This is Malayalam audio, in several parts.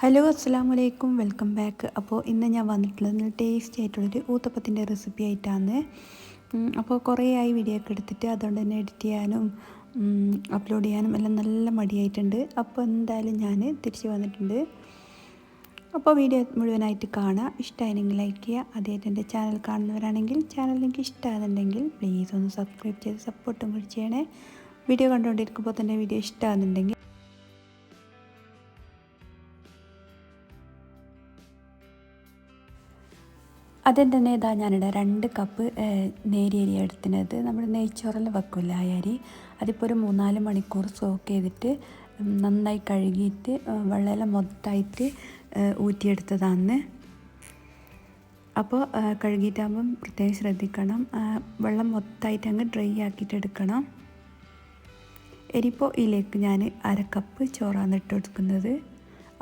ഹലോ അസ്സാം വലൈക്കും വെൽക്കം ബാക്ക്. അപ്പോൾ ഇന്ന് ഞാൻ വന്നിട്ടുള്ളത് ടേസ്റ്റി ആയിട്ടുള്ളൊരു ഊത്തപ്പത്തിന്റെ റെസിപ്പി ആയിട്ടാണ്. അപ്പോൾ കുറേ ആയി വീഡിയോ ഒക്കെ എടുത്തിട്ട് അതുകൊണ്ട് തന്നെ എഡിറ്റ് ചെയ്യാനും അപ്ലോഡ് ചെയ്യാനും എല്ലാം നല്ല മടിയായിട്ടുണ്ട്. അപ്പോൾ എന്തായാലും ഞാൻ തിരിച്ച് വന്നിട്ടുണ്ട്. അപ്പോൾ വീഡിയോ മുഴുവനായിട്ട് കാണുക. ഇഷ്ടമായിരുന്നെങ്കിൽ ലൈക്ക് ചെയ്യുക. ആദ്യമായിട്ട് എന്റെ ചാനൽ കാണുന്നവരാണെങ്കിൽ ചാനൽ നിങ്ങൾക്ക് ഇഷ്ടമാകുന്നുണ്ടെങ്കിൽ പ്ലീസ് ഒന്ന് സബ്സ്ക്രൈബ് ചെയ്ത് സപ്പോർട്ടും കൂടി ചെയ്യണേ. വീഡിയോ കണ്ടുകൊണ്ടിരിക്കുമ്പോൾ തന്നെ വീഡിയോ ഇഷ്ടമാകുന്നുണ്ടെങ്കിൽ അതിന് തന്നെ ഇതാ ഞാനിവിടെ രണ്ട് കപ്പ് നേരിയ അരി എടുത്തിനത്. നമ്മൾ നെയ്ച്ചോറിൽ വെക്കില്ല ആ അരി? അതിപ്പോൾ ഒരു മൂന്നാൽ മണിക്കൂർ സോക്ക് ചെയ്തിട്ട് നന്നായി കഴുകിയിട്ട് വെള്ളമെല്ലാം മൊത്തമായിട്ട് ഊറ്റിയെടുത്തതാണ് അപ്പോൾ കഴുകിയിട്ടാകുമ്പം പ്രത്യേകം ശ്രദ്ധിക്കണം. വെള്ളം മൊത്തമായിട്ട് അങ്ങ് ഡ്രൈ ആക്കിയിട്ട് എടുക്കണം. ഇനിയിപ്പോൾ ഇതിലേക്ക് ഞാൻ അര കപ്പ് ചോറാണ് ഇട്ട് കൊടുക്കുന്നത്.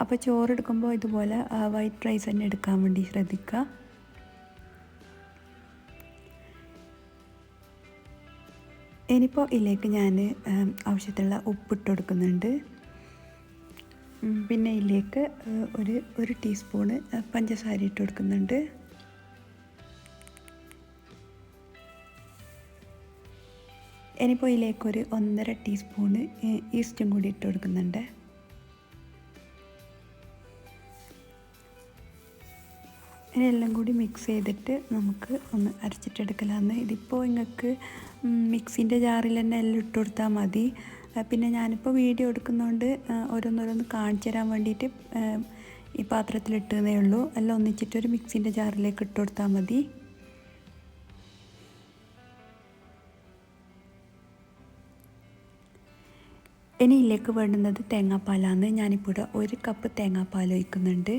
അപ്പോൾ ചോറ് എടുക്കുമ്പോൾ ഇതുപോലെ വൈറ്റ് റൈസ് തന്നെ എടുക്കാൻ വേണ്ടി ശ്രദ്ധിക്കുക. ഇനിയിപ്പോൾ ഇതിലേക്ക് ഞാൻ ആവശ്യത്തിലുള്ള ഉപ്പിട്ട് കൊടുക്കുന്നുണ്ട് പിന്നെ ഇതിലേക്ക് ഒരു ഒരു ടീസ്പൂണ് പഞ്ചസാര ഇട്ട് കൊടുക്കുന്നുണ്ട് ഇനിയിപ്പോൾ ഇതിലേക്ക് ഒരു ഒന്നര ടീസ്പൂണ് ഈസ്റ്റും കൂടി ഇട്ട് കൊടുക്കുന്നുണ്ട് ഇനി എല്ലാം കൂടി മിക്സ് ചെയ്തിട്ട് നമുക്ക് ഒന്ന് അരച്ചിട്ടെടുക്കലാന്ന്. ഇതിപ്പോൾ നിങ്ങൾക്ക് മിക്സിന്റെ ജാറിൽ തന്നെ എല്ലാം ഇട്ട് കൊടുത്താൽ മതി. പിന്നെ ഞാനിപ്പോൾ വീഡിയോ എടുക്കുന്നതുകൊണ്ട് ഓരോന്നോരോന്ന് കാണിച്ചു തരാൻ വേണ്ടിയിട്ട് ഈ പാത്രത്തിൽ ഇട്ടുന്നേ ഉള്ളൂ. എല്ലാം ഒന്നിച്ചിട്ട് ഒരു മിക്സിന്റെ ജാറിലേക്ക് ഇട്ട് കൊടുത്താൽ മതി. ഇനി ഇതിലേക്ക് വേണ്ടുന്നത് തേങ്ങാപ്പാലാണ് ഞാനിപ്പോൾ ഒരു കപ്പ് തേങ്ങാപ്പാൽ ഒഴിക്കുന്നുണ്ട്.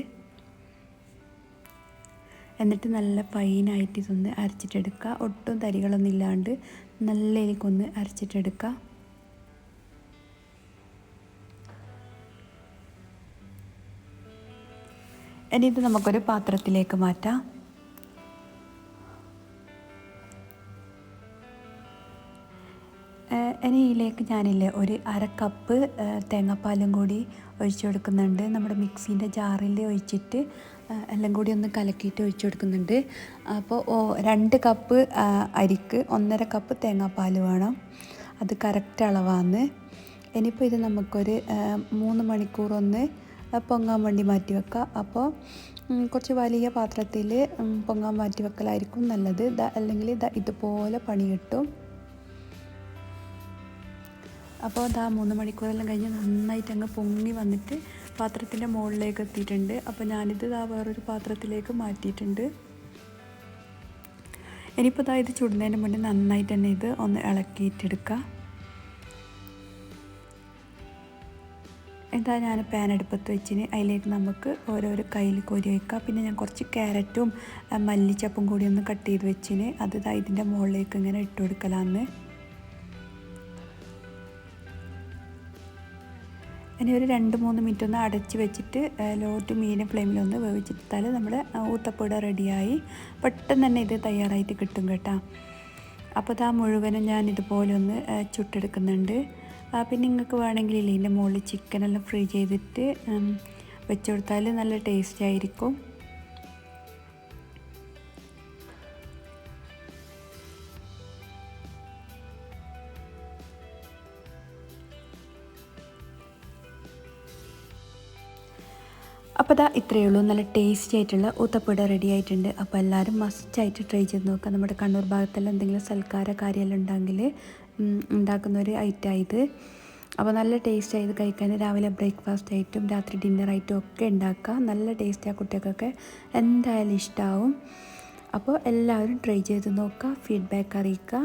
എന്നിട്ട് നല്ല ഫൈനായിട്ട് ഇതൊന്ന് അരച്ചിട്ടെടുക്കുക ഒട്ടും തരികളൊന്നും ഇല്ലാണ്ട് നല്ല എനിക്കൊന്ന് അരച്ചിട്ടെടുക്കുക ഇനി ഇത് നമുക്കൊരു പാത്രത്തിലേക്ക് മാറ്റാം. ഇനി ഞാനില്ലേ ഒരു അര കപ്പ് തേങ്ങാപ്പാലും കൂടി ഒഴിച്ചു കൊടുക്കുന്നുണ്ട്. നമ്മുടെ മിക്സീന്റെ ജാറിൽ ഒഴിച്ചിട്ട് എല്ലാം കൂടി ഒന്ന് കലക്കിയിട്ട് ഒഴിച്ചു കൊടുക്കുന്നുണ്ട്. അപ്പോൾ രണ്ട് കപ്പ് അരിക്ക് ഒന്നര കപ്പ് തേങ്ങാപ്പാൽ വേണം. അത് കറക്റ്റ് അളവാണ് ഇനിയിപ്പോൾ ഇത് നമുക്കൊരു മൂന്ന് മണിക്കൂറൊന്ന് പൊങ്ങാൻ വേണ്ടി മാറ്റി വെക്കാം. അപ്പോൾ കുറച്ച് വലിയ പാത്രത്തിൽ പൊങ്ങാൻ മാറ്റി വെക്കലായിരിക്കും നല്ലത്. അല്ലെങ്കിൽ ഇതുപോലെ പണി കിട്ടും അപ്പോൾ അതാ മൂന്ന് മണിക്കൂറെല്ലാം കഴിഞ്ഞ് നന്നായിട്ട് അങ്ങ് പൊങ്ങി വന്നിട്ട് പാത്രത്തിന്റെ മുകളിലേക്ക് എത്തിയിട്ടുണ്ട്. അപ്പോൾ ഞാനിത് ഇതാ വേറൊരു പാത്രത്തിലേക്ക് മാറ്റിയിട്ടുണ്ട്. ഇനിയിപ്പോൾ ഇതാ ഇത് ചുടുന്നതിന് മുന്നേ നന്നായിട്ട് തന്നെ ഇത് ഒന്ന് ഇളക്കിയിട്ടെടുക്കുക എന്താ ഞാൻ പാൻ അടുപ്പത്ത് വെച്ചിന്. അതിലേക്ക് നമുക്ക് ഓരോരോ കയ്യിൽ കോരി വയ്ക്കാം. പിന്നെ ഞാൻ കുറച്ച് ക്യാരറ്റും മല്ലിച്ചപ്പും കൂടി ഒന്ന് കട്ട് ചെയ്ത് വെച്ചിന്. അത് ഇതാ ഇതിന്റെ മുകളിലേക്ക് ഇങ്ങനെ ഇട്ട് കൊടുക്കലാന്ന്. ഇനി ഒരു രണ്ട് മൂന്ന് മിനിറ്റ് ഒന്ന് അടച്ച് വെച്ചിട്ട് ലോ ടു മീഡിയം ഫ്ലെയിമിലൊന്ന് വേവിച്ചെടുത്താൽ നമ്മുടെ ഊത്തപ്പൂട റെഡിയായി പെട്ടെന്ന് തന്നെ ഇത് തയ്യാറായിട്ട് കിട്ടും കേട്ടോ. അപ്പോൾ ഇതാ മുഴുവനും ഞാൻ ഇതുപോലെ ഒന്ന് ചുട്ടെടുക്കുന്നുണ്ട്. പിന്നെ നിങ്ങൾക്ക് വേണമെങ്കിൽ ഇല്ലേ ഇതിന്റെ മുകളിൽ ചിക്കനെല്ലാം ഫ്രീ ചെയ്തിട്ട് വെച്ചു കൊടുത്താൽ നല്ല ടേസ്റ്റ് ആയിരിക്കും. അപ്പോൾ അതാ ഇത്രയേ ഉള്ളൂ. നല്ല ടേസ്റ്റി ആയിട്ടുള്ള ഊത്തപ്പുട റെഡി ആയിട്ടുണ്ട്. അപ്പോൾ എല്ലാവരും മസ്റ്റായിട്ട് ട്രൈ ചെയ്ത് നോക്കുക നമ്മുടെ കണ്ണൂർ ഭാഗത്തെല്ലാം എന്തെങ്കിലും സൽക്കാര കാര്യമെല്ലാം ഉണ്ടെങ്കിൽ ഉണ്ടാക്കുന്ന ഒരു ഐറ്റം ആയത് അപ്പോൾ നല്ല ടേസ്റ്റ് ആയത് കഴിക്കാൻ. രാവിലെ ബ്രേക്ക്ഫാസ്റ്റ് ആയിട്ടും രാത്രി ഡിന്നർ ആയിട്ടും ഒക്കെ ഉണ്ടാക്കുക. നല്ല ടേസ്റ്റ് ആ കുട്ടികൾക്കൊക്കെ എന്തായാലും ഇഷ്ടമാവും അപ്പോൾ എല്ലാവരും ട്രൈ ചെയ്ത് നോക്കുക. ഫീഡ്ബാക്ക് അറിയിക്കുക.